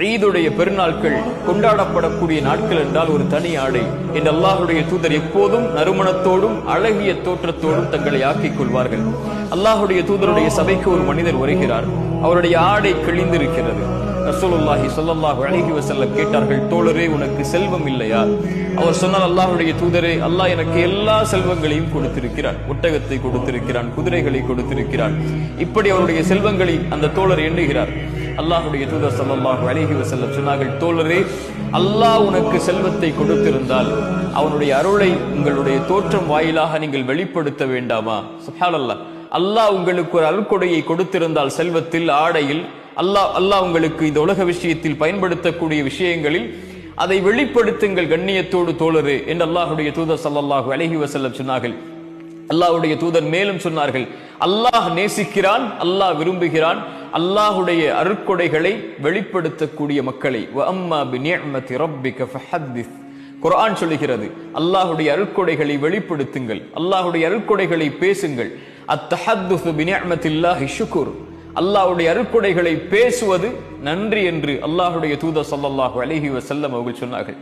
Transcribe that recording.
ஈதுடைய பெருநாட்கள் கொண்டாடப்படக்கூடிய நாட்கள் என்றால் ஒரு தனி ஆடை. என்று அல்லாஹுடைய தூதர் எப்போதும் நறுமணத்தோடும் அழகிய தோற்றத்தோடும் தங்களை ஆக்கிக் கொள்வார்கள். அல்லாஹுடைய தூதருடைய சபைக்கு ஒரு மனிதர் வருகிறார். அவருடைய ஆடை கிழிந்திருக்கிறது. ரசூலுல்லாஹி சொல்லல்லாஹ் அழகி வசல்ல கேட்டார்கள் தோழரே உனக்கு செல்வம் இல்லையா? அவர் சொன்னால் அல்லாஹுடைய தூதரே அல்லாஹ் எனக்கு எல்லா செல்வங்களையும் கொடுத்திருக்கிறான். ஒட்டகத்தை கொடுத்திருக்கிறான் குதிரைகளை கொடுத்திருக்கிறான். இப்படி அவருடைய செல்வங்களை அந்த தோழர் எண்ணுகிறார். அல்லாஹுடைய தூதர் ஸல்லல்லாஹு அழகி வசல்லம் சொன்னார்கள் தோழரே அல்லாஹ் உனக்கு செல்வத்தை கொடுத்திருந்தால் அவனுடைய அருளை உங்களுடைய தோற்றம் வாயிலாக நீங்கள் வெளிப்படுத்த வேண்டாமா? சுப்ஹானல்லாஹ். அல்லாஹ் உங்களுக்கு ஒரு அருள்கொடையை கொடுத்திருந்தால் செல்வத்தில் ஆடையில் அல்லாஹ் அல்லாஹ் உங்களுக்கு இந்த உலக விஷயத்தில் பயன்படுத்தக்கூடிய விஷயங்களில் அதை வெளிப்படுத்துங்கள் கண்ணியத்தோடு தோழரு என்று அல்லாஹுடைய தூதர் ஸல்லல்லாஹு அலைஹி வசல்லம் சொன்னார்கள். அல்லாஹுடைய தூதர் மேலும் சொன்னார்கள் அல்லாஹ் நேசிக்கிறான் அல்லாஹ் விரும்புகிறான் அல்லாஹுடைய அருட்கொடைகளை வெளிப்படுத்தக்கூடிய மக்களை. குரான் சொல்லுகிறது அல்லாஹுடைய அருட்கொடைகளை வெளிப்படுத்துங்கள் அல்லாஹுடைய அருட்கொடைகளை பேசுங்கள். அத்தஹத்துசு பி அருட்கொடைகளை பேசுவது நன்றி என்று அல்லாஹுடைய தூதர் ஸல்லல்லாஹு அலஹி வசல்லம் அவர்கள் சொன்னார்கள்.